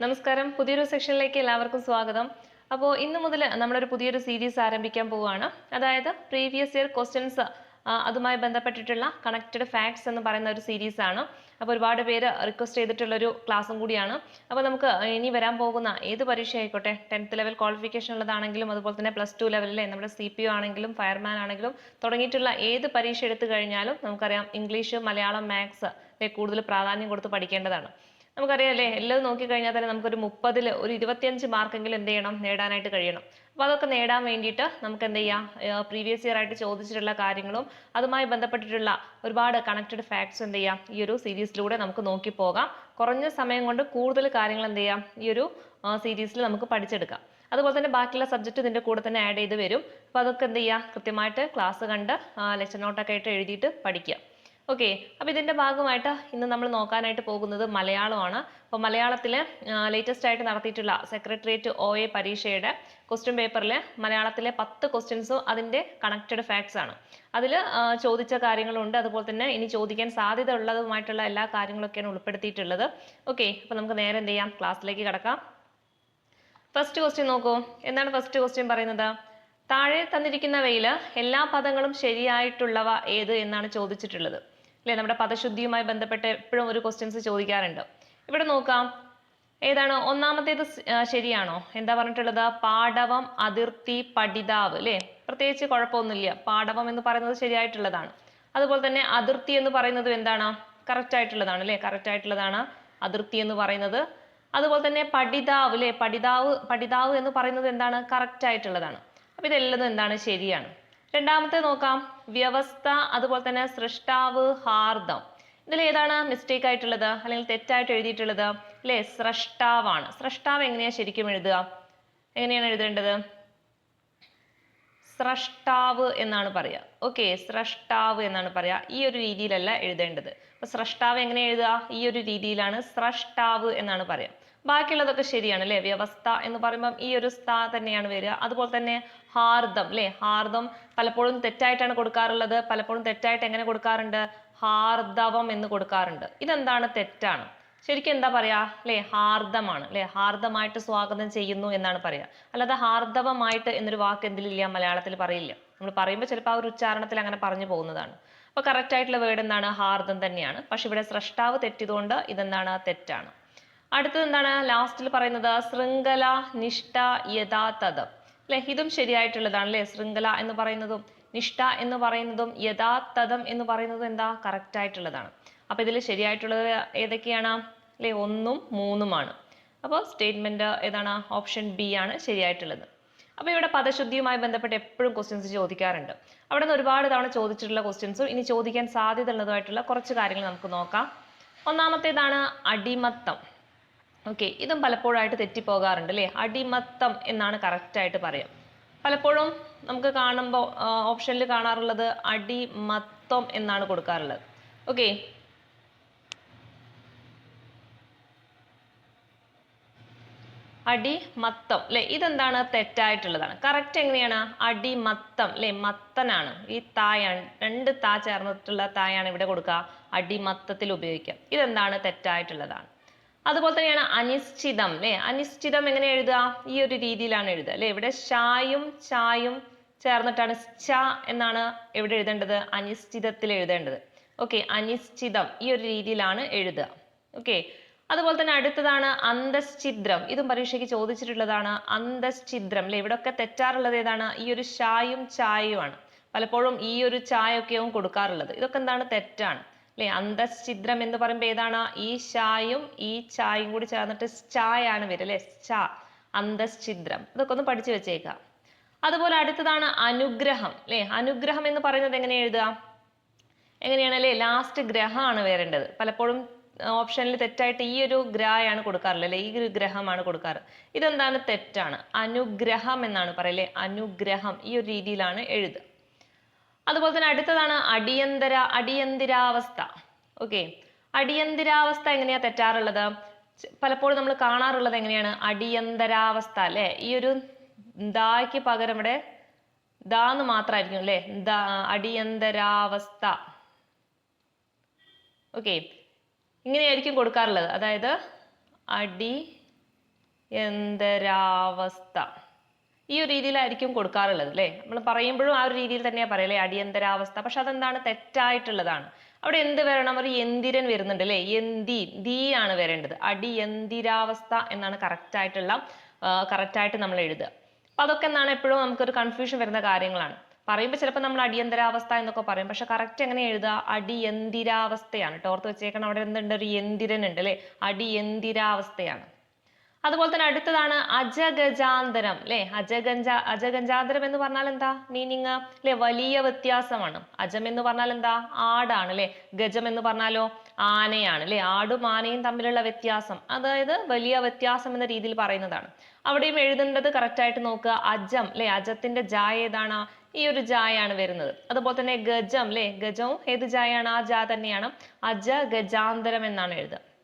നമസ്കാരം. പുതിയൊരു സെക്ഷനിലേക്ക് എല്ലാവർക്കും സ്വാഗതം. അപ്പോൾ ഇന്ന് മുതൽ നമ്മളൊരു പുതിയൊരു സീരീസ് ആരംഭിക്കാൻ പോവുകയാണ്. അതായത് പ്രീവിയസ് ഇയർ ക്വസ്റ്റ്യൻസ് അതുമായി ബന്ധപ്പെട്ടിട്ടുള്ള കണക്റ്റഡ് ഫാക്ട്സ് എന്ന് പറയുന്ന ഒരു സീരീസ് ആണ്. അപ്പോൾ ഒരുപാട് പേര് റിക്വസ്റ്റ് ചെയ്തിട്ടുള്ള ഒരു ക്ലാസ്സും കൂടിയാണ്. അപ്പോൾ നമുക്ക് ഇനി വരാൻ പോകുന്ന ഏത് പരീക്ഷ ആയിക്കോട്ടെ? ടെൻത്ത് ലെവൽ ക്വാളിഫിക്കേഷൻ ഉള്ളതാണെങ്കിലും അതുപോലെ തന്നെ പ്ലസ് ടു ലെവലിലെ നമ്മുടെ സി പി ഒ ആണെങ്കിലും ഫയർമാൻ ആണെങ്കിലും തുടങ്ങിയിട്ടുള്ള ഏത് പരീക്ഷ എടുത്തു കഴിഞ്ഞാലും നമുക്കറിയാം ഇംഗ്ലീഷ് മലയാളം മാത്സ് കൂടുതൽ പ്രാധാന്യം കൊടുത്ത് പഠിക്കേണ്ടതാണ്. നമുക്കറിയാം അല്ലേ? എല്ലാം നോക്കിക്കഴിഞ്ഞാൽ തന്നെ നമുക്കൊരു മുപ്പതിൽ ഒരു ഇരുപത്തിയഞ്ച് മാർക്കെങ്കിലും എന്ത് ചെയ്യണം? നേടാനായിട്ട് കഴിയണം. അപ്പോൾ അതൊക്കെ നേടാൻ വേണ്ടിയിട്ട് നമുക്ക് എന്ത് ചെയ്യാം? പ്രീവിയസ് ഇയർ ആയിട്ട് ചോദിച്ചിട്ടുള്ള കാര്യങ്ങളും അതുമായി ബന്ധപ്പെട്ടിട്ടുള്ള ഒരുപാട് കണക്റ്റഡ് ഫാക്ട്സ് എന്ത് ചെയ്യാം? ഈ ഒരു സീരീസിലൂടെ നമുക്ക് നോക്കി പോകാം. കുറഞ്ഞ സമയം കൊണ്ട് കൂടുതൽ കാര്യങ്ങൾ എന്ത് ചെയ്യാം? ഈ ഒരു സീരീസിൽ നമുക്ക് പഠിച്ചെടുക്കാം. അതുപോലെ തന്നെ ബാക്കിയുള്ള സബ്ജക്റ്റ് ഇതിന്റെ കൂടെ തന്നെ ആഡ് ചെയ്ത് വരും. അപ്പോൾ അതൊക്കെ എന്ത് ചെയ്യുക കൃത്യമായിട്ട് ക്ലാസ് കണ്ട് ലെക്ചർ നോട്ടൊക്കെ ആയിട്ട് എഴുതിയിട്ട് പഠിക്കുക. ഓക്കെ അപ്പോൾ ഇതിന്റെ ഭാഗമായിട്ട് ഇന്ന് നമ്മൾ നോക്കാനായിട്ട് പോകുന്നത് മലയാളമാണ്. അപ്പോൾ മലയാളത്തിൽ ലേറ്റസ്റ്റ് ആയിട്ട് നടത്തിയിട്ടുള്ള സെക്രട്ടേറിയറ്റ് ഒ എ പരീക്ഷയുടെ ക്വസ്റ്റ്യൻ പേപ്പറിൽ മലയാളത്തിലെ പത്ത് ക്വസ്റ്റ്യൻസും അതിന്റെ കണക്റ്റഡ് ഫാക്ട്സ് ആണ്. അതിൽ ചോദിച്ച കാര്യങ്ങളുണ്ട്. അതുപോലെ തന്നെ ഇനി ചോദിക്കാൻ സാധ്യത ഉള്ളതുമായിട്ടുള്ള എല്ലാ കാര്യങ്ങളൊക്കെയാണ് ഉൾപ്പെടുത്തിയിട്ടുള്ളത്. ഓക്കെ അപ്പോൾ നമുക്ക് നേരെ എന്ത് ചെയ്യാം? ക്ലാസ്സിലേക്ക് കിടക്കാം. ഫസ്റ്റ് ക്വസ്റ്റ്യൻ നോക്കൂ. എന്താണ് ഫസ്റ്റ് ക്വസ്റ്റ്യൻ പറയുന്നത്? താഴെ തന്നിരിക്കുന്നവയിൽ എല്ലാ പദങ്ങളും ശരിയായിട്ടുള്ളവ ഏത് എന്നാണ് ചോദിച്ചിട്ടുള്ളത്. അല്ലേ നമ്മുടെ പദശുദ്ധിയുമായി ബന്ധപ്പെട്ട് എപ്പോഴും ഒരു ക്വസ്റ്റ്യൻസ് ചോദിക്കാറുണ്ട്. ഇവിടെ നോക്കാം. ഏതാണ്? ഒന്നാമത്തേത് ശരിയാണോ? എന്താ പറഞ്ഞിട്ടുള്ളത്? പാടവം അതിർത്തി പഠിതാവ് അല്ലേ പ്രത്യേകിച്ച് കുഴപ്പമൊന്നുമില്ല. പാടവം എന്ന് പറയുന്നത് ശരിയായിട്ടുള്ളതാണ്. അതുപോലെ തന്നെ അതിർത്തി എന്ന് പറയുന്നത് എന്താണ്? കറക്റ്റ് ആയിട്ടുള്ളതാണ് അല്ലേ കറക്റ്റ് ആയിട്ടുള്ളതാണ് അതിർത്തി എന്ന് പറയുന്നത്. അതുപോലെ തന്നെ പഠിതാവ് അല്ലേ പഠിതാവ് പഠിതാവ് എന്ന് പറയുന്നത് എന്താണ്? കറക്റ്റ് ആയിട്ടുള്ളതാണ്. അപ്പൊ ഇതെല്ലാം എന്താണ്? ശരിയാണ്. രണ്ടാമത്തെ നോക്കാം. വ്യവസ്ഥ അതുപോലെ തന്നെ സൃഷ്ടാവ് ഹാർദം. ഇതിൽ ഏതാണ് മിസ്റ്റേക്ക് ആയിട്ടുള്ളത്? അല്ലെങ്കിൽ തെറ്റായിട്ട് എഴുതിയിട്ടുള്ളത്? അല്ലേ? സ്രഷ്ടാവാണ്. സ്രഷ്ടാവ് എങ്ങനെയാ ശരിക്കും എഴുതുക? എങ്ങനെയാണ് എഴുതേണ്ടത്? സ്രഷ്ടാവ് എന്നാണ് പറയുക. ഓക്കെ സ്രഷ്ടാവ് എന്നാണ് പറയുക. ഈ ഒരു രീതിയിലല്ല എഴുതേണ്ടത്. അപ്പൊ സ്രഷ്ടാവ് എങ്ങനെ എഴുതുക? ഈ ഒരു രീതിയിലാണ് സ്രഷ്ടാവ് എന്നാണ് പറയുക. ബാക്കിയുള്ളതൊക്കെ ശരിയാണ് അല്ലേ? വ്യവസ്ഥ എന്ന് പറയുമ്പം ഈ ഒരു സ്ഥ തന്നെയാണ് വരിക. അതുപോലെ തന്നെ ഹാർദം അല്ലേ ഹാർദം പലപ്പോഴും തെറ്റായിട്ടാണ് കൊടുക്കാറുള്ളത്. പലപ്പോഴും തെറ്റായിട്ട് എങ്ങനെ കൊടുക്കാറുണ്ട്? ഹാർദവം എന്ന് കൊടുക്കാറുണ്ട്. ഇതെന്താണ് തെറ്റാണ്? ശരിക്കും എന്താ പറയാ? അല്ലേ ഹാർദമാണ്. അല്ലേ ഹാർദമായിട്ട് സ്വാഗതം ചെയ്യുന്നു എന്നാണ് പറയാ. അല്ലാതെ ഹാർദവമായിട്ട് എന്നൊരു വാക്ക് എന്തിലില്ല മലയാളത്തിൽ പറയില്ല. നമ്മൾ പറയുമ്പോൾ ചിലപ്പോൾ ആ ഒരു ഉച്ചാരണത്തിൽ അങ്ങനെ പറഞ്ഞു പോകുന്നതാണ്. അപ്പോൾ കറക്റ്റ് ആയിട്ടുള്ള വേർഡ് എന്താണ്? ഹാർദം തന്നെയാണ്. പക്ഷെ ഇവിടെ സ്രഷ്ടാവ് തെറ്റിയതുകൊണ്ട് ഇതെന്താണ്? തെറ്റാണ്. അടുത്തത് എന്താണ്? ലാസ്റ്റിൽ പറയുന്നത് ശൃംഖല നിഷ്ഠ യഥാതഥം അല്ലെ ഇതും ശരിയായിട്ടുള്ളതാണ് അല്ലെ ശൃംഖല എന്ന് പറയുന്നതും നിഷ്ഠ എന്ന് പറയുന്നതും യഥാതഥം എന്ന് പറയുന്നതും എന്താ? കറക്റ്റ് ആയിട്ടുള്ളതാണ്. അപ്പൊ ഇതിൽ ശരിയായിട്ടുള്ളത് ഏതൊക്കെയാണ്? അല്ലെ? ഒന്നും മൂന്നുമാണ്. അപ്പോൾ സ്റ്റേറ്റ്മെന്റ് ഏതാണ്? ഓപ്ഷൻ ബി ആണ് ശരിയായിട്ടുള്ളത്. അപ്പോൾ ഇവിടെ പദശുദ്ധിയുമായി ബന്ധപ്പെട്ട് എപ്പോഴും ക്വസ്റ്റ്യൻസ് ചോദിക്കാറുണ്ട്. അവിടെ നിന്ന് ഒരുപാട് തവണ ചോദിച്ചിട്ടുള്ള ക്വസ്റ്റ്യൻസും ഇനി ചോദിക്കാൻ സാധ്യത ഉള്ളതുമായിട്ടുള്ള കുറച്ച് കാര്യങ്ങൾ നമുക്ക് നോക്കാം. ഒന്നാമത്തേതാണ് അടിമത്തം. ഓക്കെ ഇതും പലപ്പോഴായിട്ട് തെറ്റിപ്പോകാറുണ്ട് അല്ലേ? അടിമത്തം എന്നാണ് കറക്റ്റായിട്ട് പറയാം. പലപ്പോഴും നമുക്ക് കാണുമ്പോൾ ഓപ്ഷനിൽ കാണാറുള്ളത് അടിമത്തം എന്നാണ് കൊടുക്കാറുള്ളത്. ഓക്കെ അടിമത്തം അല്ലെ? ഇതെന്താണ്? തെറ്റായിട്ടുള്ളതാണ്. കറക്റ്റ് എങ്ങനെയാണ്? അടിമത്തം അല്ലെ? മത്തനാണ്. ഈ തായാണ് രണ്ട് താ ചേർന്നിട്ടുള്ള തായാണ് ഇവിടെ കൊടുക്കുക. അടിമത്തത്തിൽ ഉപയോഗിക്കുക. ഇതെന്താണ്? തെറ്റായിട്ടുള്ളതാണ്. അതുപോലെ തന്നെയാണ് അനിശ്ചിതം അല്ലെ? അനിശ്ചിതം എങ്ങനെ എഴുതുക? ഈ ഒരു രീതിയിലാണ് എഴുതുക അല്ലെ? ഇവിടെ ഷായും ചായും ചേർന്നിട്ടാണ് ച എന്നാണ് എവിടെ എഴുതേണ്ടത്? അനിശ്ചിതത്തിൽ എഴുതേണ്ടത്. ഓക്കെ അനിശ്ചിതം ഈ ഒരു രീതിയിലാണ് എഴുതുക. ഓക്കെ അതുപോലെ തന്നെ അടുത്തതാണ് അന്തശ്ചിദ്രം. ഇതും പരീക്ഷയ്ക്ക് ചോദിച്ചിട്ടുള്ളതാണ് അന്തശ്ചിദ്രം അല്ലെ? ഇവിടെ ഒക്കെ തെറ്റാറുള്ളത് ഏതാണ്? ഈ ഒരു ഷായും ചായയുമാണ്. പലപ്പോഴും ഈ ഒരു ചായൊക്കെയും കൊടുക്കാറുള്ളത്. ഇതൊക്കെ എന്താണ്? തെറ്റാണ്. അല്ലെ? അന്തശ്ചിദ്രം എന്ന് പറയുമ്പോൾ ഏതാണ്? ഈ ഷായും ഈ ചായയും കൂടി ചേർന്നിട്ട് ചായാണ് വരിക അല്ലെ? ച അന്തശ്ചിദ്രം. ഇതൊക്കെ ഒന്ന് പഠിച്ചു വെച്ചേക്കാം. അതുപോലെ അടുത്തതാണ് അനുഗ്രഹം അല്ലെ? അനുഗ്രഹം എന്ന് പറയുന്നത് എങ്ങനെ എഴുതുക? എങ്ങനെയാണ് അല്ലേ? ലാസ്റ്റ് ഗ്രഹമാണ് വരേണ്ടത്. പലപ്പോഴും ഓപ്ഷനിൽ തെറ്റായിട്ട് ഈ ഒരു ഗ്രഹയാണ് കൊടുക്കാറുള്ളത് അല്ലെ? ഈ ഒരു ഗ്രഹമാണ് കൊടുക്കാറ്. ഇതെന്താണ് തെറ്റാണ്? അനുഗ്രഹം എന്നാണ് പറയല്ലേ അനുഗ്രഹം ഈ ഒരു രീതിയിലാണ് എഴുതുക. അതുപോലെ തന്നെ അടുത്തതാണ് അടിയന്തര അടിയന്തിരാവസ്ഥ. ഓക്കെ അടിയന്തിരാവസ്ഥ എങ്ങനെയാ തെറ്റാറുള്ളത്? പലപ്പോഴും നമ്മൾ കാണാറുള്ളത് എങ്ങനെയാണ്? അടിയന്തരാവസ്ഥ അല്ലെ? ഈ ഒരു ദായ്ക്ക് പകരം ഇവിടെ ദാന്ന് മാത്രമായിരിക്കും അല്ലെ? അടിയന്തരാവസ്ഥ. ഓക്കെ ഇങ്ങനെയായിരിക്കും കൊടുക്കാറുള്ളത്. അതായത് അടി അടിയന്തരാവസ്ഥ. ഈ ഒരു രീതിയിലായിരിക്കും കൊടുക്കാറുള്ളത് അല്ലേ? നമ്മൾ പറയുമ്പോഴും ആ ഒരു രീതിയിൽ തന്നെയാ പറയല്ലേ അടിയന്തരാവസ്ഥ. പക്ഷെ അതെന്താണ്? തെറ്റായിട്ടുള്ളതാണ്. അവിടെ എന്ത് വരണം? ഒരു യന്തിരൻ വരുന്നുണ്ട് അല്ലേ? യന്തി ദീ ആണ് വരേണ്ടത്. അടിയന്തിരാവസ്ഥ എന്നാണ് കറക്റ്റ് ആയിട്ടുള്ള കറക്റ്റ് ആയിട്ട് നമ്മൾ എഴുതുക. അപ്പൊ അതൊക്കെ എന്താണ്? എപ്പോഴും നമുക്കൊരു കൺഫ്യൂഷൻ വരുന്ന കാര്യങ്ങളാണ്. പറയുമ്പോൾ ചിലപ്പോൾ നമ്മൾ അടിയന്തരാവസ്ഥ എന്നൊക്കെ പറയും. പക്ഷെ കറക്റ്റ് എങ്ങനെ എഴുതുക? അടിയന്തിരാവസ്ഥയാണ്. കേട്ടോ ഓർത്ത് വെച്ചേക്കണം അവിടെ എന്തുണ്ട്? ഒരു യന്തിരൻ ഉണ്ട് അല്ലേ? അടിയന്തിരാവസ്ഥയാണ്. അതുപോലെ തന്നെ അടുത്തതാണ് അജഗജാന്തരം അല്ലെ അജഗഞ്ച അജഗജാന്തരം എന്ന് പറഞ്ഞാൽ എന്താ? മീനിങ് അല്ലെ വലിയ വ്യത്യാസമാണ്. അജം എന്ന് പറഞ്ഞാൽ എന്താ? ആടാണ് അല്ലെ ഗജം എന്ന് പറഞ്ഞാലോ? ആനയാണ് അല്ലെ ആടും ആനയും തമ്മിലുള്ള വ്യത്യാസം. അതായത് വലിയ വ്യത്യാസം എന്ന രീതിയിൽ പറയുന്നതാണ്. അവിടെയും എഴുതേണ്ടത് correct ആയിട്ട് നോക്കുക. അജം അല്ലെ അജത്തിന്റെ ജായ ഏതാണ്? ഈ ഒരു ജായാണ് വരുന്നത്. അതുപോലെ തന്നെ ഗജം അല്ലെ ഗജവും ഏത് ജായാണ് ആ ജാ തന്നെയാണ്. അജ ഗജാന്തരം എന്നാണ് എഴുതുക.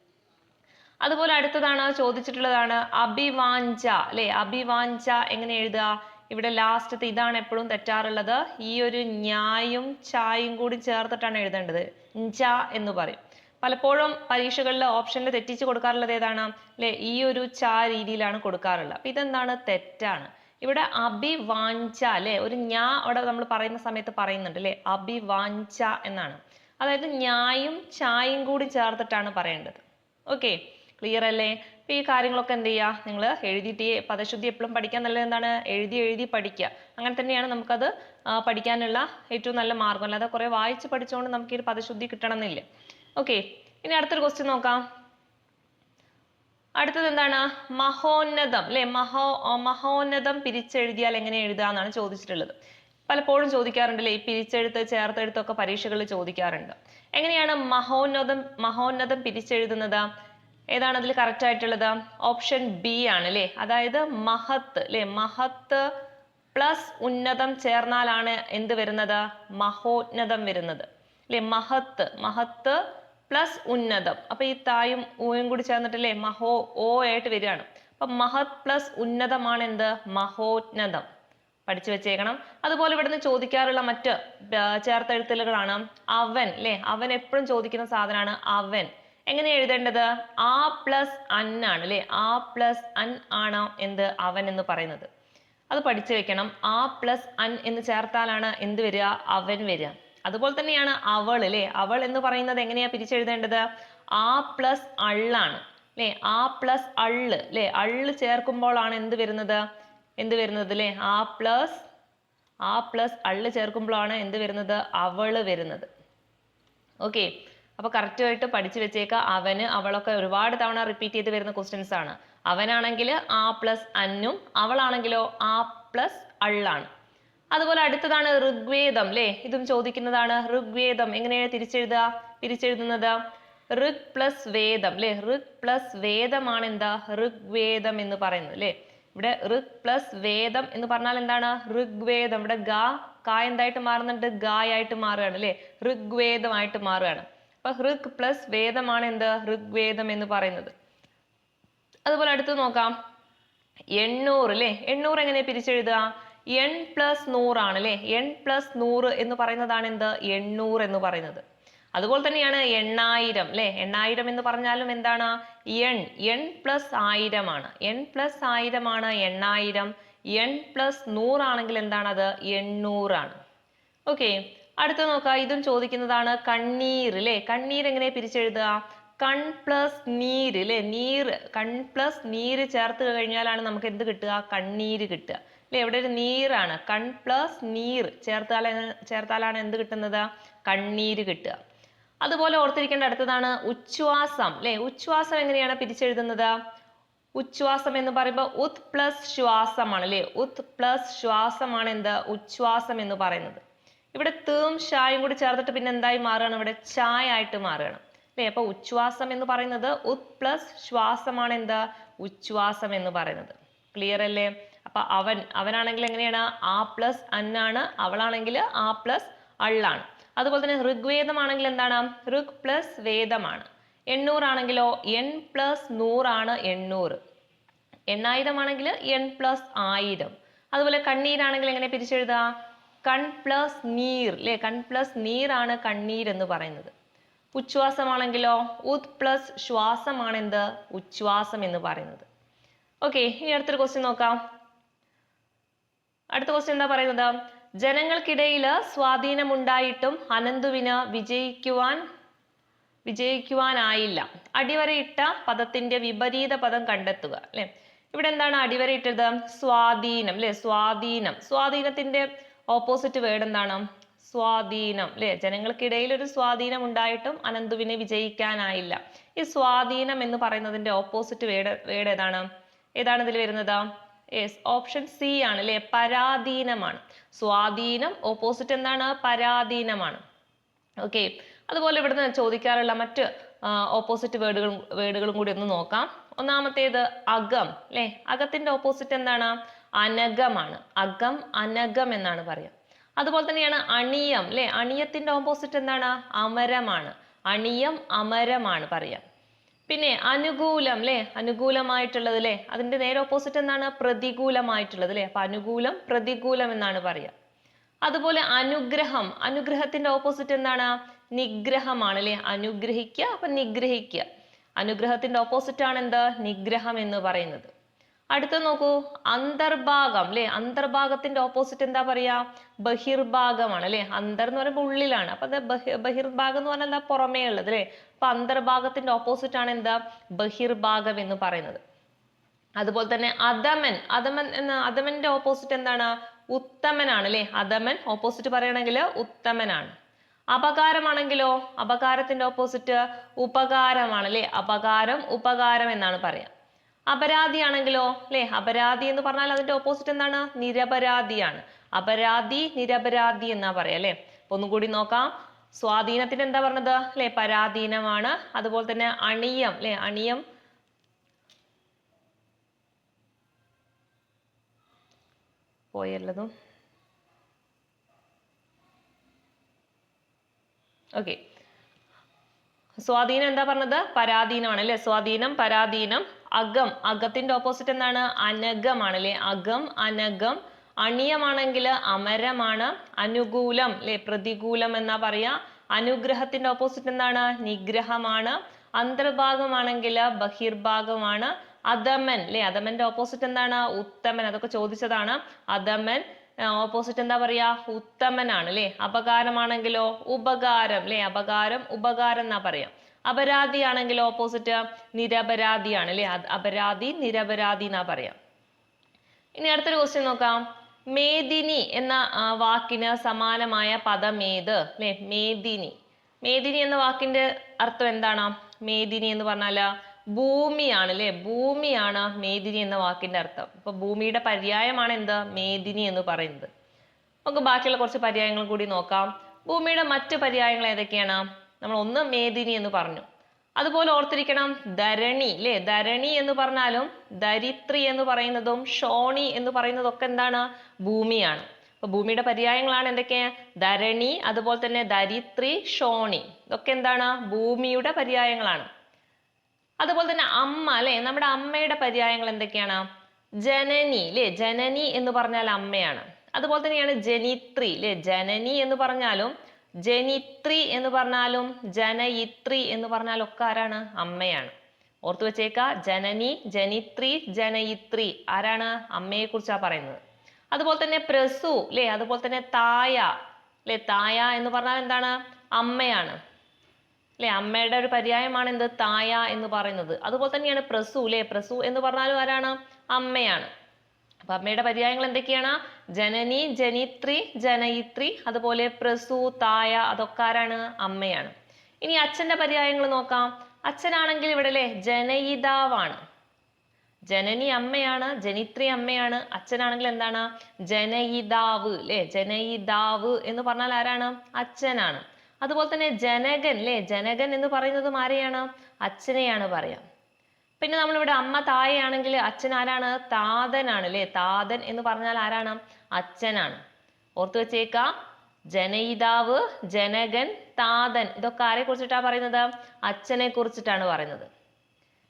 അതുപോലെ അടുത്തതാണ് ചോദിച്ചിട്ടുള്ളതാണ് അഭിവാഞ്ച അല്ലെ? അഭിവാഞ്ച എങ്ങനെ എഴുതുക? ഇവിടെ ലാസ്റ്റത്തെ ഇതാണ് എപ്പോഴും തെറ്റാറുള്ളത്. ഈ ഒരു ഞായും ചായും കൂടി ചേർത്തിട്ടാണ് എഴുതേണ്ടത്. ഞ്ച എന്ന് പറയും. പലപ്പോഴും പരീക്ഷകളിൽ ഓപ്ഷനിൽ തെറ്റിച്ച് കൊടുക്കാറുള്ളത് ഏതാണ്? അല്ലെ ഈ ഒരു ച രീതിയിലാണ് കൊടുക്കാറുള്ളത്. അപ്പൊ ഇതെന്താണ്? തെറ്റാണ്. ഇവിടെ അഭിവാഞ്ച അല്ലെ? ഒരു ഞാ അവിടെ നമ്മൾ പറയുന്ന സമയത്ത് പറയുന്നുണ്ട് അല്ലെ? അഭിവാഞ്ച എന്നാണ്. അതായത് ഞായും ചായും കൂടി ചേർത്തിട്ടാണ് പറയേണ്ടത്. ഓക്കെ. ക്ലിയർ അല്ലേ? ഈ കാര്യങ്ങളൊക്കെ എന്ത് ചെയ്യുക നിങ്ങൾ എഴുതിയിട്ട് പദശുദ്ധി എപ്പോഴും പഠിക്കാൻ നല്ലത് എന്താണ്? എഴുതി എഴുതി പഠിക്കുക. അങ്ങനെ തന്നെയാണ് നമുക്കത് പഠിക്കാനുള്ള ഏറ്റവും നല്ല മാർഗം. അല്ലാതെ കുറെ വായിച്ച് പഠിച്ചുകൊണ്ട് നമുക്ക് ഈ പദശുദ്ധി കിട്ടണം എന്നില്ല ഓക്കെ ഇനി അടുത്തൊരു ക്വസ്റ്റ്യൻ നോക്കാം. അടുത്തത് എന്താണ്? മഹോന്നതം അല്ലെ? മഹോ മഹോന്നതം പിരിച്ചെഴുതിയാൽ എങ്ങനെ എഴുതുക എന്നാണ് ചോദിച്ചിട്ടുള്ളത്. പലപ്പോഴും ചോദിക്കാറുണ്ട് അല്ലെ ഈ പിരിച്ചെഴുത്ത് ചേർത്തെഴുത്തൊക്കെ പരീക്ഷകളിൽ ചോദിക്കാറുണ്ട്. എങ്ങനെയാണ് മഹോന്നതം മഹോന്നതം പിരിച്ചെഴുതുന്നത്? ഏതാണ് അതിൽ കറക്റ്റ് ആയിട്ടുള്ളത്? ഓപ്ഷൻ ബി ആണ് അല്ലേ അതായത് മഹത്ത് അല്ലേ മഹത്ത് പ്ലസ് ഉന്നതം ചേർന്നാലാണ് എന്ത് വരുന്നത്? മഹോന്നതം വരുന്നത്. അല്ലേ മഹത്ത് മഹത്ത് പ്ലസ് ഉന്നതം. അപ്പൊ ഈ തായും ഊയും കൂടി ചേർന്നിട്ടല്ലേ മഹോ ഓ ആയിട്ട് വരികയാണ്. അപ്പൊ മഹത് പ്ലസ് ഉന്നതമാണ് എന്ത്? മഹോന്നതം. പഠിച്ചു വെച്ചേക്കണം. അതുപോലെ ഇവിടുന്ന് ചോദിക്കാറുള്ള മറ്റ് ചേർത്തെഴുത്തലുകളാണ്. അവൻ അല്ലേ അവൻ എപ്പോഴും ചോദിക്കുന്ന സാധനമാണ് അവൻ. എങ്ങനെ എഴുതേണ്ടത്? ആ പ്ലസ് അൻ ആണ് അല്ലെ? ആ പ്ലസ് അൻ ആണ് എന്ത് അവൻ എന്ന് പറയുന്നത്. അത് പഠിച്ചു വെക്കണം. ആ പ്ലസ് അൻ എന്ന് ചേർത്താലാണ് എന്ത് വരിക? അവൻ വരിക. അതുപോലെ തന്നെയാണ് അവൾ അല്ലെ? അവൾ എന്ന് പറയുന്നത് എങ്ങനെയാ പിരിച്ചെഴുതേണ്ടത്? ആ പ്ലസ് അള്ളാണ് അല്ലെ? ആ പ്ലസ് അള്ള് അല്ലെ? അള്ള് ചേർക്കുമ്പോഴാണ് എന്ത് വരുന്നത്? എന്ത് വരുന്നത് അല്ലെ? ആ പ്ലസ് ആ പ്ലസ് അള്ള് ചേർക്കുമ്പോഴാണ് എന്ത് വരുന്നത്? അവൾ വരുന്നത്. ഓക്കെ. അപ്പൊ കറക്റ്റ് ആയിട്ട് പഠിച്ചു വെച്ചേക്ക. അവന് അവളൊക്കെ ഒരുപാട് തവണ റിപ്പീറ്റ് ചെയ്ത് വരുന്ന ക്വസ്റ്റ്യൻസ് ആണ്. അവനാണെങ്കിൽ ആ പ്ലസ് അന്നും അവളാണെങ്കിലോ ആ പ്ലസ് അള്ളാണ്. അതുപോലെ അടുത്തതാണ് ഋഗ്വേദം അല്ലേ ഇതും ചോദിക്കുന്നതാണ് ഋഗ്വേദം. എങ്ങനെയാണ് തിരിച്ചെഴുതുക? തിരിച്ചെഴുതുന്നത് ഋഗ് പ്ലസ് വേദം അല്ലേ ഋഗ് പ്ലസ് വേദമാണ് എന്താ? ഋഗ്വേദം എന്ന് പറയുന്നത് അല്ലേ ഇവിടെ ഋഗ് പ്ലസ് വേദം എന്ന് പറഞ്ഞാൽ എന്താണ്? ഋഗ്വേദം. ഇവിടെ ഗ കാ എന്തായിട്ട് മാറുന്നുണ്ട്? ഗായായിട്ട് മാറുകയാണ് അല്ലേ ഋഗ്വേദമായിട്ട് മാറുകയാണ്. അപ്പൊ ഋഗ് പ്ലസ് വേദമാണ് എന്ത്? ഋഗ്വേദം എന്ന് പറയുന്നത്. അതുപോലെ അടുത്ത് നോക്കാം. എണ്ണൂറ് അല്ലേ എണ്ണൂറ് എങ്ങനെ പിരിച്ചെഴുതുക? എൺ പ്ലസ് നൂറാണ് അല്ലേ എൺ പ്ലസ് നൂറ് എന്ന് പറയുന്നതാണ് എന്ത്? എണ്ണൂറ് എന്ന് പറയുന്നത്. അതുപോലെ തന്നെയാണ് എണ്ണായിരം അല്ലേ എണ്ണായിരം എന്ന് പറഞ്ഞാലും എന്താണ്? എൺ. എൺ പ്ലസ് ആയിരമാണ്. എൺ പ്ലസ് ആയിരമാണ് എണ്ണായിരം. എൺ പ്ലസ് നൂറാണെങ്കിൽ എന്താണ് അത്? എണ്ണൂറാണ്. ഓക്കെ. അടുത്ത നോക്കുക ഇതും ചോദിക്കുന്നതാണ് കണ്ണീർ അല്ലേ കണ്ണീർ എങ്ങനെ പിരിച്ചെഴുതുക? കൺ പ്ലസ് നീര് അല്ലേ നീര് കൺ പ്ലസ് നീര് ചേർത്ത് കഴിഞ്ഞാലാണ് നമുക്ക് എന്ത് കിട്ടുക? കണ്ണീര് കിട്ടുക. അല്ലെ ഇവിടെ ഒരു നീരാണ് കൺ പ്ലസ് നീർ ചേർത്താൽ ചേർത്താലാണ് എന്ത് കിട്ടുന്നത്? കണ്ണീര് കിട്ടുക. അതുപോലെ ഓർത്തിരിക്കേണ്ട അടുത്തതാണ് ഉച്ഛ്വാസം അല്ലെ ഉച്ഛ്വാസം എങ്ങനെയാണ് പിരിച്ചെഴുതുന്നത്? ഉച്ഛ്വാസം എന്ന് പറയുമ്പോൾ ഉത് പ്ലസ് ശ്വാസമാണ് അല്ലെ ഉത് പ്ലസ് ശ്വാസമാണ് എന്ത്? ഉച്ഛ്വാസം എന്ന് പറയുന്നത്. ഇവിടെ തേം ഷായും കൂടി ചേർത്തിട്ട് പിന്നെ എന്തായി മാറുകയാണ്? ഇവിടെ ചായ ആയിട്ട് മാറുകയാണ്. അല്ലെ? അപ്പൊ ഉച്ഛ്വാസം എന്ന് പറയുന്നത് ഉത് പ്ലസ് ശ്വാസമാണ് എന്താ? ഉച്ഛ്വാസം എന്ന് പറയുന്നത്. ക്ലിയർ അല്ലേ? അപ്പൊ അവൻ അവനാണെങ്കിൽ എങ്ങനെയാണ്? ആ പ്ലസ് അന്നാണ് അവളാണെങ്കിൽ ആ പ്ലസ് അള്ളാണ്. അതുപോലെ തന്നെ ഋഗ്വേദമാണെങ്കിൽ എന്താണ്? ഋഗ് പ്ലസ് വേദമാണ്. എണ്ണൂറാണെങ്കിലോ? എൺ പ്ലസ് നൂറാണ് എണ്ണൂറ്. എണ്ണായിരം ആണെങ്കിൽ എൺ പ്ലസ് ആയിരം. അതുപോലെ കണ്ണീരാണെങ്കിൽ എങ്ങനെ പിരിച്ചെഴുതുക കൺ പ്ലസ് നീർ അല്ലേ കൺ പ്ലസ് നീറാണ് കണ്ണീർ എന്ന് പറയുന്നത്. ഉച്ഛ്വാസമാണെങ്കിലോ? ഉത് പ്ലസ് ശ്വാസമാണ് എന്ത്? ഉച്ഛ്വാസം എന്ന് പറയുന്നത്. ഓക്കെ ഇനി അടുത്തൊരു ക്വസ്റ്റ്യൻ നോക്കാം. അടുത്ത ക്വസ്റ്റ്യൻ എന്താ പറയുന്നത്? ജനങ്ങൾക്കിടയിൽ സ്വാധീനമുണ്ടായിട്ടും അനന്തുവിന് വിജയിക്കുവാൻ വിജയിക്കുവാനായില്ല. അടിവരയിട്ട പദത്തിന്റെ വിപരീത പദം കണ്ടെത്തുക അല്ലെ ഇവിടെ എന്താണ് അടിവരയിട്ടത്? സ്വാധീനം അല്ലെ സ്വാധീനം. സ്വാധീനത്തിന്റെ ഓപ്പോസിറ്റ് വേർഡ് എന്താണ്? സ്വാധീനം അല്ലെ ജനങ്ങൾക്കിടയിൽ ഒരു സ്വാധീനം ഉണ്ടായിട്ടും അനന്തുവിനെ വിജയിക്കാനായില്ല. ഈ സ്വാധീനം എന്ന് പറയുന്നതിന്റെ ഓപ്പോസിറ്റ് വേർഡ് വേർഡ് ഏതാണ്? ഏതാണ് ഇതിൽ വരുന്നത്? യെസ് ഓപ്ഷൻ സി ആണ് അല്ലെ പരാധീനമാണ്. സ്വാധീനം ഓപ്പോസിറ്റ് എന്താണ്? പരാധീനമാണ്. ഓക്കെ. അതുപോലെ ഇവിടുന്ന് ചോദിക്കാറുള്ള മറ്റ് ഓപ്പോസിറ്റ് വേർഡുകളും വേർഡുകളും കൂടി ഒന്ന് നോക്കാം. ഒന്നാമത്തേത് അകം അല്ലെ അകത്തിന്റെ ഓപ്പോസിറ്റ് എന്താണ്? അനഗമാണ്. അകം അനഗം എന്നാണ് പറയുക. അതുപോലെ തന്നെയാണ് അണിയം അല്ലെ അണിയത്തിന്റെ ഓപ്പോസിറ്റ് എന്താണ്? അമരമാണ്. അണിയം അമരമാണ് പറയാം പിന്നെ അനുകൂലം അല്ലെ അനുകൂലമായിട്ടുള്ളത് അല്ലെ അതിന്റെ നേരെ ഓപ്പോസിറ്റ് എന്താണ്? പ്രതികൂലമായിട്ടുള്ളത് അല്ലെ അപ്പൊ അനുകൂലം പ്രതികൂലം എന്നാണ് പറയാ അതുപോലെ അനുഗ്രഹം അനുഗ്രഹത്തിന്റെ ഓപ്പോസിറ്റ് എന്താണ്? നിഗ്രഹമാണ് അല്ലെ അനുഗ്രഹിക്കുക അപ്പൊ നിഗ്രഹിക്കുക. അനുഗ്രഹത്തിന്റെ ഓപ്പോസിറ്റ് ആണ് എന്ത്? നിഗ്രഹം എന്ന് പറയുന്നത്. അടുത്ത നോക്കൂ. അന്തർഭാഗം അല്ലെ അന്തർഭാഗത്തിന്റെ ഓപ്പോസിറ്റ് എന്താ പറയാ? ബഹിർഭാഗമാണ് അല്ലെ അന്തർ എന്ന് പറയുമ്പോൾ ഉള്ളിലാണ്. അപ്പൊ അത് ബഹി- ബഹിർഭാഗം എന്ന് പറഞ്ഞാൽ എന്താ? പുറമേ ഉള്ളത് അല്ലെ അപ്പൊ അന്തർഭാഗത്തിന്റെ ഓപ്പോസിറ്റ് ആണ് എന്താ? ബഹിർഭാഗം എന്ന് പറയുന്നത്. അതുപോലെ തന്നെ അധമൻ അധമൻ എന്ന അധമന്റെ ഓപ്പോസിറ്റ് എന്താണ്? ഉത്തമനാണ് അല്ലെ അധമൻ ഓപ്പോസിറ്റ് പറയണമെങ്കിൽ ഉത്തമനാണ്. അപകാരമാണെങ്കിലോ? അപകാരത്തിന്റെ ഓപ്പോസിറ്റ് ഉപകാരമാണ് അല്ലെ അപകാരം ഉപകാരം എന്നാണ് പറയാം. അപരാധിയാണെങ്കിലോ? അല്ലെ? അപരാധി എന്ന് പറഞ്ഞാൽ അതിന്റെ ഓപ്പോസിറ്റ് എന്താണ്? നിരപരാധിയാണ്. അപരാധി നിരപരാധി എന്നാ പറയാ അല്ലെ? ഒന്നും കൂടി നോക്കാം. സ്വാധീനത്തിന് എന്താ പറഞ്ഞത്? അല്ലെ? പരാധീനമാണ്. അതുപോലെ തന്നെ അണിയം അല്ലെ? അണിയം. പോയല്ലതും. ഓക്കെ സ്വാധീനം എന്താ പറഞ്ഞത്? പരാധീനമാണ് അല്ലെ? സ്വാധീനം പരാധീനം അകം. അകത്തിന്റെ ഓപ്പോസിറ്റ് എന്താണ്? അനഗമാണ് അല്ലെ അകം അനഗം. അണിയമാണെങ്കിൽ അമരമാണ്. അനുകൂലം അല്ലെ? പ്രതികൂലം എന്നാ പറയാ? അനുഗ്രഹത്തിന്റെ ഓപ്പോസിറ്റ് എന്താണ്? നിഗ്രഹമാണ്. അന്തർഭാഗമാണെങ്കിൽ ബഹിർഭാഗമാണ്. അധമൻ അല്ലെ? അധമന്റെ ഓപ്പോസിറ്റ് എന്താണ്? ഉത്തമൻ. അതൊക്കെ ചോദിച്ചതാണ്. അധമൻ ഓപ്പോസിറ്റ് എന്താ പറയാ? ഉത്തമനാണ് അല്ലെ അപകാരമാണെങ്കിലോ ഉപകാരം അല്ലെ? അപകാരം ഉപകാരം എന്നാ പറയാം? അപരാധി ആണെങ്കിലോ ഓപ്പോസിറ്റ് നിരപരാധിയാണ് അല്ലെ അപരാധി നിരപരാധി എന്നാ പറയാം? ഇനി അടുത്തൊരു ക്വസ്റ്റ്യൻ നോക്കാം. മേദിനി എന്ന വാക്കിന് സമാനമായ പദം ഏത്? അല്ലെ? മേദിനി. മേദിനി എന്ന വാക്കിന്റെ അർത്ഥം എന്താണ്? മേദിനി എന്ന് പറഞ്ഞാൽ ഭൂമിയാണ് അല്ലെ ഭൂമിയാണ് മേദിനി എന്ന വാക്കിന്റെ അർത്ഥം. ഇപ്പൊ ഭൂമിയുടെ പര്യായമാണ് എന്ത്? മേദിനി എന്ന് പറയുന്നത്. നമുക്ക് ബാക്കിയുള്ള കുറച്ച് പര്യായങ്ങൾ കൂടി നോക്കാം. ഭൂമിയുടെ മറ്റ് പര്യായങ്ങൾ ഏതൊക്കെയാണ്? നമ്മൾ ഒന്ന് മേദിനി എന്ന് പറഞ്ഞു. അതുപോലെ ഓർത്തിരിക്കണം ധരണി അല്ലെ ധരണി എന്ന് പറഞ്ഞാലും ധരിത്രി എന്ന് പറയുന്നതും ഷോണി എന്ന് പറയുന്നതൊക്കെ എന്താണ്? ഭൂമിയാണ്. അപ്പൊ ഭൂമിയുടെ പര്യായങ്ങളാണ് എന്തൊക്കെയാ ധരണി അതുപോലെ തന്നെ ധരിത്രി ഷോണി. ഇതൊക്കെ എന്താണ്? ഭൂമിയുടെ പര്യായങ്ങളാണ്. അതുപോലെ തന്നെ അമ്മ അല്ലെ? നമ്മുടെ അമ്മയുടെ പര്യായങ്ങൾ എന്തൊക്കെയാണ്? ജനനി അല്ലെ ജനനി എന്ന് പറഞ്ഞാൽ അമ്മയാണ്. അതുപോലെ തന്നെയാണ് ജനിത്രി അല്ലെ ജനനി എന്ന് പറഞ്ഞാലും ജനിത്രി എന്ന് പറഞ്ഞാലും ജനയിത്രി എന്ന് പറഞ്ഞാലും ഒക്കെ ആരാണ്? അമ്മയാണ്. ഓർത്തു വെച്ചേക്ക ജനനി ജനിത്രി ജനയിത്രി. ആരാണ്? അമ്മയെ കുറിച്ചാ പറയുന്നത്. അതുപോലെ തന്നെ പ്രസു അല്ലേ അതുപോലെ തന്നെ തായ അല്ലെ തായ എന്ന് പറഞ്ഞാൽ എന്താണ്? അമ്മയാണ്. അല്ലെ അമ്മയുടെ ഒരു പര്യായമാണ് എന്ത്? തായ എന്ന് പറയുന്നത്. അതുപോലെ തന്നെയാണ് പ്രസു അല്ലെ പ്രസു എന്ന് പറഞ്ഞാലും ആരാണ്? അമ്മയാണ്. അപ്പൊ അമ്മയുടെ പര്യായങ്ങൾ എന്തൊക്കെയാണ്? ജനനി ജനിത്രി ജനയിത്രി അതുപോലെ പ്രസു തായ അതൊക്കെ ആരാണ്? അമ്മയാണ്. ഇനി അച്ഛന്റെ പര്യായങ്ങൾ നോക്കാം. അച്ഛനാണെങ്കിൽ ഇവിടെ അല്ലെ ജനയിതാവാണ്. ജനനി അമ്മയാണ് ജനിത്രി അമ്മയാണ്. അച്ഛനാണെങ്കിൽ എന്താണ്? ജനയിതാവ് അല്ലെ ജനയിതാവ് എന്ന് പറഞ്ഞാൽ ആരാണ്? അച്ഛനാണ്. അതുപോലെ തന്നെ ജനകൻ അല്ലേ ജനകൻ എന്ന് പറയുന്നത് ആരെയാണ് അച്ഛനെയാണ് പറയാം. പിന്നെ നമ്മളിവിടെ അമ്മ തായയാണെങ്കിൽ അച്ഛൻ ആരാണ്? താതനാണ് അല്ലേ താതൻ എന്ന് പറഞ്ഞാൽ ആരാണ്? അച്ഛനാണ്. ഓർത്തു വെച്ചേക്ക. ജനയിതാവ് ജനകൻ താതൻ. ഇതൊക്കെ ആരെ കുറിച്ചിട്ടാ പറയുന്നത്? അച്ഛനെ കുറിച്ചിട്ടാണ് പറയുന്നത്.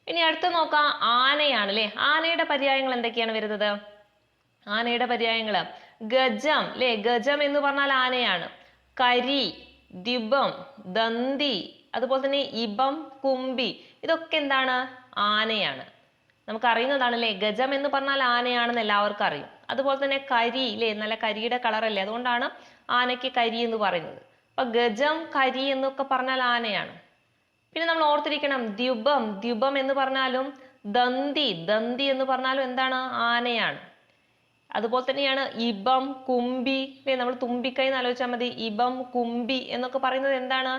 ഇനി അടുത്ത് നോക്കാം. ആനയാണ് അല്ലേ ആനയുടെ പര്യായങ്ങൾ എന്തൊക്കെയാണ് വരുന്നത്? ആനയുടെ പര്യായങ്ങൾ ഗജം അല്ലേ ഗജം എന്ന് പറഞ്ഞാൽ ആനയാണ്. കരി ദിബം ദന്തി അതുപോലെ തന്നെ ഇബം കുമ്പി ഇതൊക്കെ എന്താണ്? ആനയാണ്. നമുക്ക് അറിയുന്നതാണല്ലേ ഗജം എന്ന് പറഞ്ഞാൽ ആനയാണെന്ന് എല്ലാവർക്കും അറിയും. അതുപോലെ തന്നെ കരി അല്ലേ നല്ല കരിയുടെ കളർ കളറല്ലേ? അതുകൊണ്ടാണ് ആനയ്ക്ക് കരി എന്ന് പറയുന്നത്. അപ്പൊ ഗജം കരി എന്നൊക്കെ പറഞ്ഞാൽ ആനയാണ്. പിന്നെ നമ്മൾ ഓർത്തിരിക്കണം ദ്യുബം ദ്യുബം എന്ന് പറഞ്ഞാലും ദന്തി ദന്തി എന്ന് പറഞ്ഞാലും എന്താണ്? ആനയാണ്. അതുപോലെ തന്നെയാണ് ഇബം കുമ്പി അല്ലെ നമ്മൾ തുമ്പിക്കൈ എന്ന് ആലോചിച്ചാൽ മതി. ഇബം കുമ്പി എന്നൊക്കെ പറയുന്നത് എന്താണ്?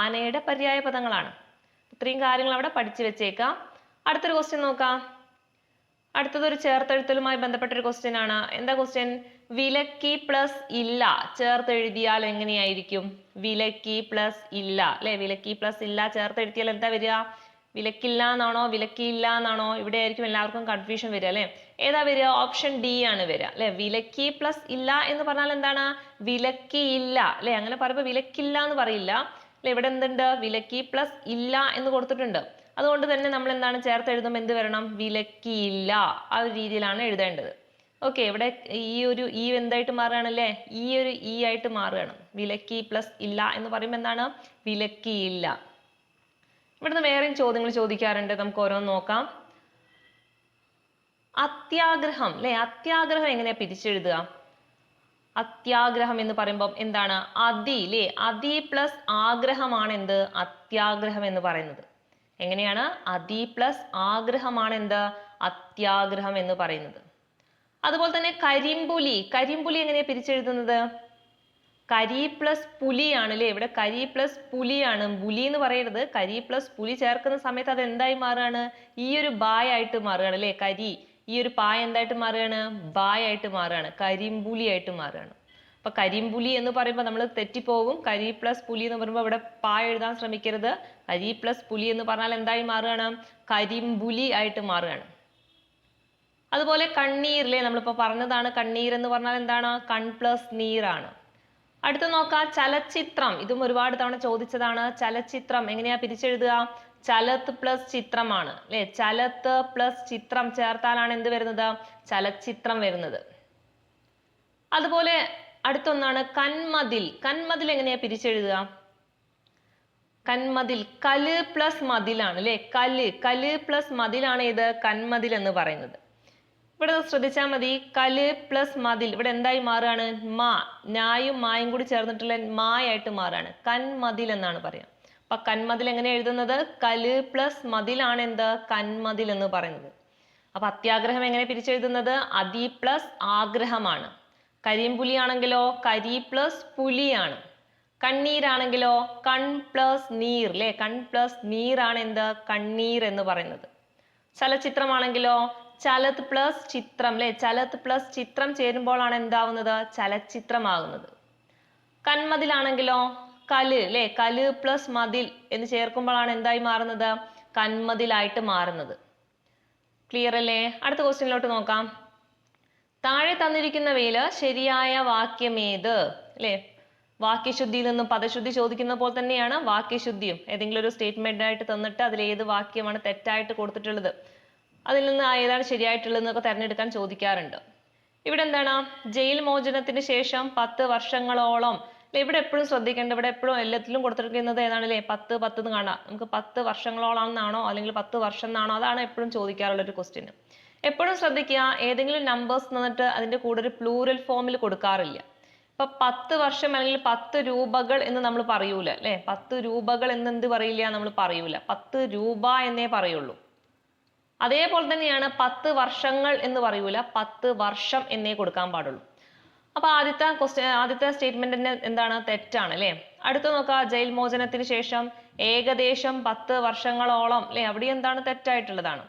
ആനയുടെ പര്യായ പദങ്ങളാണ്. ഇത്രയും കാര്യങ്ങൾ അവിടെ പഠിച്ചു വെച്ചേക്കാം. അടുത്തൊരു ക്വസ്റ്റ്യൻ നോക്കാം. അടുത്തത് ഒരു ചേർത്തെഴുത്തലുമായി ബന്ധപ്പെട്ട ഒരു ക്വസ്റ്റ്യൻ ആണ്. എന്താ ക്വസ്റ്റ്യൻ വിലക്കി പ്ലസ് ഇല്ല. ചേർത്തെഴുതിയാൽ എങ്ങനെയായിരിക്കും? വിലക്കി പ്ലസ് ഇല്ല. അല്ലെ വിലക്കി പ്ലസ് ഇല്ല ചേർത്തെഴുതിയാൽ എന്താ വരിക? വിലക്കില്ല എന്നാണോ വിലക്കിയില്ല എന്നാണോ ഇവിടെ ആയിരിക്കും എല്ലാവർക്കും കൺഫ്യൂഷൻ വരിക അല്ലെ ഏതാ വരിക? ഓപ്ഷൻ ഡി ആണ് വരിക അല്ലെ? വിലക്കി പ്ലസ് ഇല്ല എന്ന് പറഞ്ഞാൽ എന്താണ്? വിലക്കിയില്ല അല്ലെ? അങ്ങനെ പറയുമ്പോൾ വിലക്കില്ല എന്ന് പറയില്ല. അല്ലെ? ഇവിടെ എന്തുണ്ട്? വിലക്കി പ്ലസ് ഇല്ല എന്ന് കൊടുത്തിട്ടുണ്ട്. അതുകൊണ്ട് തന്നെ നമ്മൾ എന്താണ് ചേർത്ത് എഴുതുമ്പോൾ എന്ത് വരണം? വിലക്കിയില്ല ആ ഒരു രീതിയിലാണ് എഴുതേണ്ടത്. ഓക്കെ ഇവിടെ ഈ ഒരു ഈ എന്തായിട്ട് മാറുകയാണല്ലേ ഈ ഒരു ഈ ആയിട്ട് മാറുകയാണ്. വിലക്കി പ്ലസ് ഇല്ല എന്ന് പറയുമ്പോൾ എന്താണ്? വിലക്കിയില്ല ഇവിടുന്ന് വേറെയും ചോദ്യങ്ങൾ ചോദിക്കാറുണ്ട്. നമുക്ക് ഓരോന്ന് നോക്കാം. അത്യാഗ്രഹം അല്ലെ? അത്യാഗ്രഹം എങ്ങനെയാ പിരിച്ചെഴുതുക? അത്യാഗ്രഹം എന്ന് പറയുമ്പോൾ എന്താണ്? അതി അല്ലേ അതി പ്ലസ് ആഗ്രഹമാണ് എന്ത്? അത്യാഗ്രഹം എന്ന് പറയുന്നത്. എങ്ങനെയാണ്? അതി പ്ലസ് ആഗ്രഹമാണ് എന്ത്? അത്യാഗ്രഹം എന്ന് പറയുന്നത്. അതുപോലെ തന്നെ കരിമ്പുലി. കരിമ്പുലി എങ്ങനെയാ പിരിച്ചെഴുതുന്നത്? കരി പ്ലസ് പുലിയാണ് അല്ലേ ഇവിടെ കരി പ്ലസ് പുലിയാണ്. പുലി എന്ന് പറയരുത്. കരി പ്ലസ് പുലി ചേർക്കുന്ന സമയത്ത് അത് എന്തായി മാറുകയാണ്? ഈ ഒരു ബായ് ആയിട്ട് മാറുകയാണ് അല്ലേ കരി. ഈ ഒരു പായ എന്തായിട്ട് മാറുകയാണ്? ബായായിട്ട് മാറുകയാണ്. കരിമ്പുലി ആയിട്ട് മാറുകയാണ്. അപ്പൊ കരിമ്പുലി എന്ന് പറയുമ്പോൾ നമ്മൾ തെറ്റിപ്പോകും കരി പ്ലസ് പുലി എന്ന് പറയുമ്പോൾ ഇവിടെ പായ എഴുതാൻ ശ്രമിക്കരുത്. കരി പ്ലസ് പുലി എന്ന് പറഞ്ഞാൽ എന്തായി മാറുകയാണ്? കരിമ്പുലി ആയിട്ട് മാറുകയാണ്. അതുപോലെ കണ്ണീരിലെ നമ്മളിപ്പോൾ പറഞ്ഞതാണ് കണ്ണീർ എന്ന് പറഞ്ഞാൽ എന്താണ്? കൺ പ്ലസ് നീറാണ് അടുത്ത നോക്കാം. ചലച്ചിത്രം. ഇതും ഒരുപാട് തവണ ചോദിച്ചതാണ്. ചലച്ചിത്രം എങ്ങനെയാ പിരിച്ചെഴുതുക? ചലത്ത് പ്ലസ് ചിത്രമാണ് അല്ലെ? ചലത്ത് പ്ലസ് ചിത്രം ചേർത്താലാണ് എന്ത് വരുന്നത്? ചലച്ചിത്രം വരുന്നത്. അതുപോലെ അടുത്തൊന്നാണ് കന്മതിൽ കന്മതിൽ എങ്ങനെയാ പിരിച്ചെഴുതുക? കന്മതിൽ കൽ പ്ലസ് മതിലാണ് അല്ലെ? കൽ കൽ പ്ലസ് മതിലാണ് ഇത് കന്മതിൽ എന്ന് പറയുന്നത്. ഇവിടെ ശ്രദ്ധിച്ചാൽ മതി കൽ പ്ലസ് മതിൽ. ഇവിടെ എന്തായി മാറുകയാണ്? മാ. ഞായും മായും കൂടി ചേർന്നിട്ടുള്ള മായായിട്ട് മാറുകയാണ്. കന്മതിൽ എന്നാണ് പറയാം അപ്പൊ കന്മതിൽ എങ്ങനെ എഴുതുന്നത്? കൽ പ്ലസ് മതിലാണ് എന്ത്? കന്മതിൽ എന്ന് പറയുന്നത്. അപ്പൊ അത്യാഗ്രഹം എങ്ങനെ പിരിച്ചെഴുതുന്നത്? അതി പ്ലസ് ആഗ്രഹമാണ്. കരിമ്പുലി ആണെങ്കിലോ കരി പ്ലസ് പുലിയാണ്. കണ്ണീരാണെങ്കിലോ? കൺ പ്ലസ് നീർ അല്ലെ കൺ പ്ലസ് നീറാണ് എന്ത്? കണ്ണീർ എന്ന് പറയുന്നത്. ചലച്ചിത്രമാണെങ്കിലോ? ചലത് പ്ലസ് ചിത്രം അല്ലെ ചലത് പ്ലസ് ചിത്രം ചേരുമ്പോഴാണ് എന്താവുന്നത്? ചലച്ചിത്രമാകുന്നത് കന്മതിലാണെങ്കിലോ കൽ അല്ലെ? കൽ പ്ലസ് മതിൽ എന്ന് ചേർക്കുമ്പോഴാണ് എന്തായി മാറുന്നത്? കന്മതിലായിട്ട് മാറുന്നത്. ക്ലിയർ അല്ലേ? അടുത്ത ക്വസ്റ്റ്യനിലോട്ട് നോക്കാം. താഴെ തന്നിരിക്കുന്നവയിൽ ശരിയായ വാക്യം വാക്യമേത് അല്ലേ? വാക്യശുദ്ധിയിൽ നിന്നും പദശുദ്ധി ചോദിക്കുന്ന പോലെ തന്നെയാണ് വാക്യശുദ്ധിയും. ഏതെങ്കിലും ഒരു സ്റ്റേറ്റ്മെന്റ് ആയിട്ട് തന്നിട്ട് അതിൽ ഏത് വാക്യമാണ് തെറ്റായിട്ട് കൊടുത്തിട്ടുള്ളത്? അതിൽ നിന്ന് ഏതാണ് ശരിയായിട്ടുള്ളതെന്നൊക്കെ തിരഞ്ഞെടുക്കാൻ ചോദിക്കാറുണ്ട്. ഇവിടെ എന്താണ്? ജയിൽ മോചനത്തിന് ശേഷം പത്ത് വർഷങ്ങളോളം ഇവിടെ എപ്പോഴും ശ്രദ്ധിക്കേണ്ട ഇവിടെ എപ്പോഴും എല്ലാത്തിലും കൊടുത്തിരിക്കുന്നത് ഏതാണല്ലേ? പത്ത് പത്ത് എന്ന് കാണാം. നമുക്ക് പത്ത് വർഷങ്ങളോളം എന്നാണോ അല്ലെങ്കിൽ പത്ത് വർഷം എന്നാണോ അതാണ് എപ്പോഴും ചോദിക്കാറുള്ള ഒരു ക്വസ്റ്റ്യൻ എപ്പോഴും ശ്രദ്ധിക്കുക ഏതെങ്കിലും നമ്പേഴ്സ് തന്നിട്ട് അതിന്റെ കൂടെ ഒരു പ്ലൂറൽ ഫോമിൽ കൊടുക്കാറില്ല. ഇപ്പൊ പത്ത് വർഷം അല്ലെങ്കിൽ പത്ത് രൂപകൾ എന്ന് നമ്മൾ പറയൂല അല്ലെ? പത്ത് രൂപകൾ എന്ന് എന്ത് പറയില്ല നമ്മൾ പറയൂല. പത്ത് രൂപ എന്നേ പറയുള്ളൂ. അതേപോലെ തന്നെയാണ് പത്ത് വർഷങ്ങൾ എന്ന് പറയൂല പത്ത് വർഷം എന്നേ കൊടുക്കാൻ പാടുള്ളൂ. അപ്പൊ ആദ്യത്തെ ക്വസ്റ്റ്യൻ ആദ്യത്തെ സ്റ്റേറ്റ്മെന്റിന് എന്താണ്? തെറ്റാണ് അല്ലെ? അടുത്ത നോക്കുക ജയിൽ മോചനത്തിന് ശേഷം ഏകദേശം പത്ത് വർഷങ്ങളോളം അല്ലെ? അവിടെ എന്താണ് തെറ്റായിട്ടുള്ളതാണ്?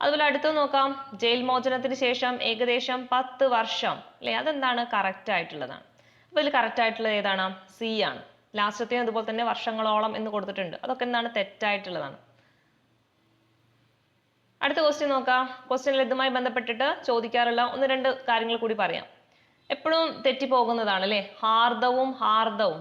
അതുപോലെ അടുത്ത് നോക്കാം ജയിൽ മോചനത്തിന് ശേഷം ഏകദേശം പത്ത് വർഷം അല്ലെ? അതെന്താണ്? കറക്റ്റ് ആയിട്ടുള്ളതാണ്. അപ്പൊ ഇതിൽ കറക്റ്റ് ആയിട്ടുള്ളത് ഏതാണ്? സി ആണ്. ലാസ്റ്റത്തെയും അതുപോലെ തന്നെ വർഷങ്ങളോളം എന്ന് കൊടുത്തിട്ടുണ്ട്. അതൊക്കെ എന്താണ്? തെറ്റായിട്ടുള്ളതാണ്. അടുത്ത ക്വസ്റ്റ്യൻ നോക്കാം. ക്വസ്റ്റ്യനിൽ ഇതുമായി ബന്ധപ്പെട്ടിട്ട് ചോദിക്കാറുള്ള ഒന്ന് രണ്ട് കാര്യങ്ങൾ കൂടി പറയാം. എപ്പോഴും തെറ്റിപ്പോകുന്നതാണ് അല്ലേ ഹാർദവും ഹാർദവും.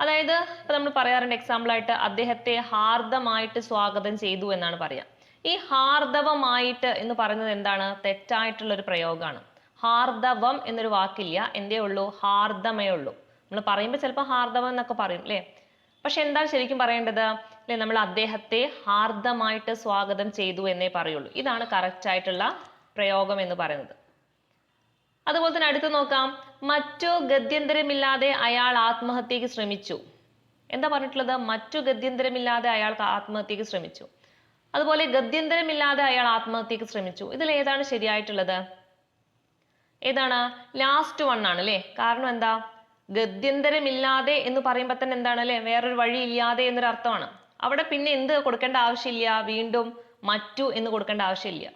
അതായത് ഇപ്പൊ നമ്മൾ പറയാറുണ്ട് എക്സാമ്പിൾ ആയിട്ട് അദ്ദേഹത്തെ ഹാർദമായിട്ട് സ്വാഗതം ചെയ്തു എന്നാണ് പറയാ. ഈ ഹാർദവമായിട്ട് എന്ന് പറയുന്നത് എന്താണ്? തെറ്റായിട്ടുള്ള ഒരു പ്രയോഗമാണ് ഹാർദവം എന്നൊരു വാക്കില്ല എന്തേ ഉള്ളൂ? ഹാർദമേ ഉള്ളൂ. നമ്മൾ പറയുമ്പോൾ ചിലപ്പോൾ ഹാർദവം എന്നൊക്കെ പറയും അല്ലേ പക്ഷെ എന്താണ് ശരിക്കും പറയേണ്ടത്? അല്ലെ നമ്മൾ അദ്ദേഹത്തെ ഹാർദമായിട്ട് സ്വാഗതം ചെയ്തു എന്നേ പറയുള്ളൂ. ഇതാണ് കറക്റ്റ് ആയിട്ടുള്ള പ്രയോഗം എന്ന് പറയുന്നത്. അതുപോലെ തന്നെ അടുത്ത് നോക്കാം. മറ്റു ഗത്യന്തരമില്ലാതെ അയാൾ ആത്മഹത്യക്ക് ശ്രമിച്ചു. എന്താ പറഞ്ഞിട്ടുള്ളത്? മറ്റു ഗത്യന്തരമില്ലാതെ അയാൾ ആത്മഹത്യക്ക് ശ്രമിച്ചു. അതുപോലെ ഗത്യന്തരമില്ലാതെ അയാൾ ആത്മഹത്യക്ക് ശ്രമിച്ചു. ഇതിൽ ഏതാണ് ശരിയായിട്ടുള്ളത്? ഏതാണ്? ലാസ്റ്റ് വൺ ആണ് അല്ലേ? കാരണം എന്താ? ഗത്യന്തരമില്ലാതെ എന്ന് പറയുമ്പോൾ തന്നെ എന്താണ് അല്ലേ? വേറൊരു വഴി ഇല്ലാതെ എന്നൊരു അർത്ഥമാണ് അവിടെ പിന്നെ എന്ത് കൊടുക്കേണ്ട ആവശ്യമില്ല? വീണ്ടും മറ്റു എന്ന് കൊടുക്കേണ്ട ആവശ്യമില്ല.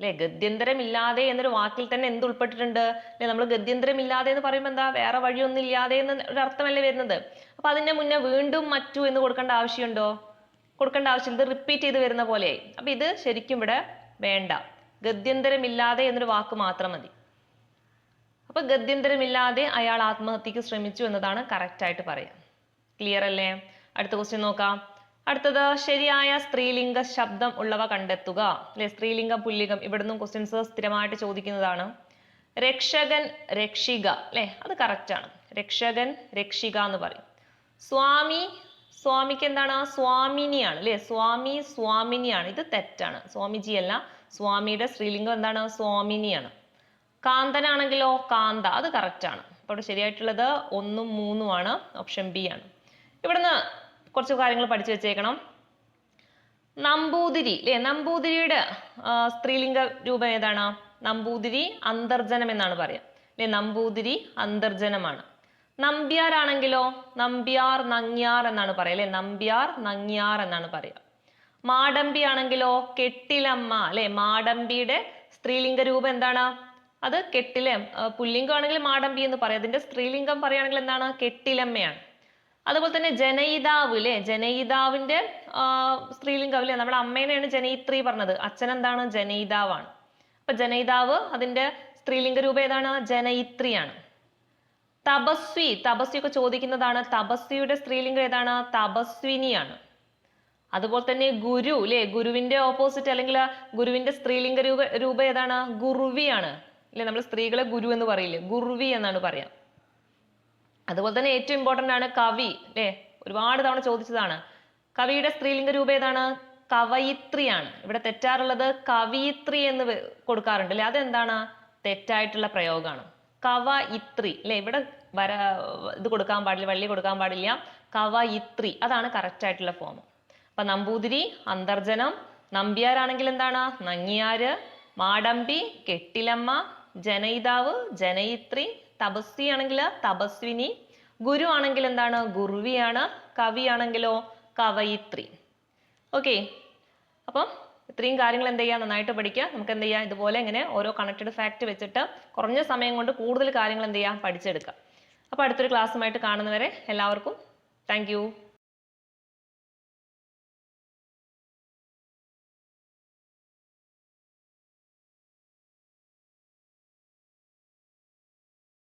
അല്ലെ? ഗത്യന്തരമില്ലാതെ എന്നൊരു വാക്കിൽ തന്നെ എന്ത് ഉൾപ്പെട്ടിട്ടുണ്ട്? അല്ലെ നമ്മൾ ഗത്യന്തരമില്ലാതെ എന്ന് പറയുമ്പോൾ എന്താ? വേറെ വഴിയൊന്നും ഇല്ലാതെ എന്ന് ഒരു അർത്ഥമല്ലേ വരുന്നത്? അപ്പൊ അതിന്റെ മുന്നേ വീണ്ടും മറ്റു എന്ന് കൊടുക്കേണ്ട ആവശ്യമുണ്ടോ? കൊടുക്കേണ്ട ആവശ്യം ഇത് റിപ്പീറ്റ് ചെയ്ത് വരുന്ന പോലെയായി അപ്പൊ ഇത് ശരിക്കും ഇവിടെ വേണ്ട. ഗത്യന്തരമില്ലാതെ എന്നൊരു വാക്ക് മാത്രം മതി. അപ്പൊ ഗത്യന്തരമില്ലാതെ അയാൾ ആത്മഹത്യക്ക് ശ്രമിച്ചു എന്നതാണ് കറക്റ്റ് ആയിട്ട് പറയാം. ക്ലിയർ അല്ലേ? അടുത്ത ക്വസ്റ്റ്യൻ നോക്കാം. അടുത്തത് ശരിയായ സ്ത്രീലിംഗ ശബ്ദം ഉള്ളവ കണ്ടെത്തുക. അല്ലെ സ്ത്രീലിംഗം പുല്ലിംഗം ഇവിടുന്നും ക്വസ്റ്റ്യൻസ് സ്ഥിരമായിട്ട് ചോദിക്കുന്നതാണ്. രക്ഷകൻ രക്ഷിക അല്ലെ അത് കറക്റ്റാണ് രക്ഷകൻ രക്ഷിക എന്ന് പറയും. സ്വാമി സ്വാമിക്ക് എന്താണ്? സ്വാമിനിയാണ് അല്ലെ സ്വാമി സ്വാമിനിയാണ്. ഇത് തെറ്റാണ്. സ്വാമിജി അല്ല സ്വാമിയുടെ സ്ത്രീലിംഗം എന്താണ്? സ്വാമിനിയാണ്. കാന്തനാണെങ്കിലോ കാന്ത അത് കറക്റ്റാണ് അപ്പോൾ ശരിയായിട്ടുള്ളത് ഒന്നും മൂന്നുമാണ് ഓപ്ഷൻ ബി ആണ്. ഇവിടുന്ന് കുറച്ച് കാര്യങ്ങൾ പഠിച്ചു വെച്ചേക്കണം. നമ്പൂതിരി അല്ലേ നമ്പൂതിരിയുടെ സ്ത്രീലിംഗ രൂപം ഏതാണ്? നമ്പൂതിരി അന്തർജനം എന്നാണ് പറയാ. അല്ലെ നമ്പൂതിരി അന്തർജനമാണ്. നമ്പ്യാരാണെങ്കിലോ? നമ്പ്യാർ നങ്ങ്യാർ എന്നാണ് പറയാ അല്ലെ നമ്പ്യാർ നങ്ങ്യാർ എന്നാണ് പറയാ. മാടമ്പി ആണെങ്കിലോ കെട്ടിലമ്മ അല്ലെ മാടമ്പിയുടെ സ്ത്രീലിംഗ രൂപം എന്താണ്? അത് കെട്ടിലം പുല്ലിംഗം ആണെങ്കിൽ മാടമ്പി എന്ന് പറയാം. അതിന്റെ സ്ത്രീലിംഗം പറയുകയാണെങ്കിൽ എന്താണ്? കെട്ടിലമ്മയാണ്. അതുപോലെ തന്നെ ജനയിതാവ് അല്ലെ ജനയിതാവിന്റെ സ്ത്രീലിംഗവല്ലേ നമ്മുടെ അമ്മേനെയാണ് ജനയിത്രി പറഞ്ഞത്. അച്ഛൻ എന്താണ് ജനയിതാവാണ്. അപ്പൊ ജനയിതാവ് അതിന്റെ സ്ത്രീലിംഗ രൂപം ഏതാണ്? ജനയിത്രിയാണ്. തപസ്വി തപസ്വി ഒക്കെ ചോദിക്കുന്നതാണ്. തപസ്വിയുടെ സ്ത്രീലിംഗം ഏതാണ്? തപസ്വിനിയാണ്. അതുപോലെ തന്നെ ഗുരു അല്ലെ ഗുരുവിന്റെ ഓപ്പോസിറ്റ് അല്ലെങ്കിൽ ഗുരുവിന്റെ സ്ത്രീലിംഗ രൂപ രൂപം ഏതാണ്? ഗുർവിയാണ്. അല്ലെ നമ്മൾ സ്ത്രീകളെ ഗുരു എന്ന് പറയില്ലേ? ഗുർവി എന്നാണ് പറയാം. അതുപോലെ തന്നെ ഏറ്റവും ഇമ്പോർട്ടന്റ് ആണ് കവി അല്ലേ ഒരുപാട് തവണ ചോദിച്ചതാണ്. കവിയുടെ സ്ത്രീലിംഗ രൂപം ഏതാണ്? കവയിത്രിയാണ്. ഇവിടെ തെറ്റാറുള്ളത് കവിയിത്രി എന്ന് കൊടുക്കാറുണ്ട് അല്ലേ അതെന്താണ്? തെറ്റായിട്ടുള്ള പ്രയോഗമാണ്. കവയിത്രി അല്ലെ ഇവിടെ വര ഇത് കൊടുക്കാൻ പാടില്ല വള്ളി കൊടുക്കാൻ പാടില്ല. കവയിത്രി അതാണ് കറക്റ്റ് ആയിട്ടുള്ള ഫോം അപ്പൊ നമ്പൂതിരി അന്തർജനം നമ്പ്യാരാണെങ്കിൽ എന്താണ്? നങ്ങിയാര് മാടമ്പി കെട്ടിലമ്മ ജനയിതാവ് ജനയിത്രി തപസ്വി ആണെങ്കിൽ തപസ്വിനി ഗുരു ആണെങ്കിൽ എന്താണ്? ഗുർവിയാണ് കവി ആണെങ്കിലോ കവയിത്രി. ഓക്കെ അപ്പം ഇത്രയും കാര്യങ്ങൾ എന്ത് ചെയ്യുക? നന്നായിട്ട് പഠിക്കുക. നമുക്ക് എന്ത് ചെയ്യാം ഇതുപോലെ ഇങ്ങനെ ഓരോ കണക്റ്റഡ് ഫാക്ട് വെച്ചിട്ട് കുറഞ്ഞ സമയം കൊണ്ട് കൂടുതൽ കാര്യങ്ങൾ എന്ത് ചെയ്യാം പഠിച്ചെടുക്കാം അപ്പോൾ അടുത്തൊരു ക്ലാസ്സുമായിട്ട് കാണുന്നവരെ എല്ലാവർക്കും താങ്ക്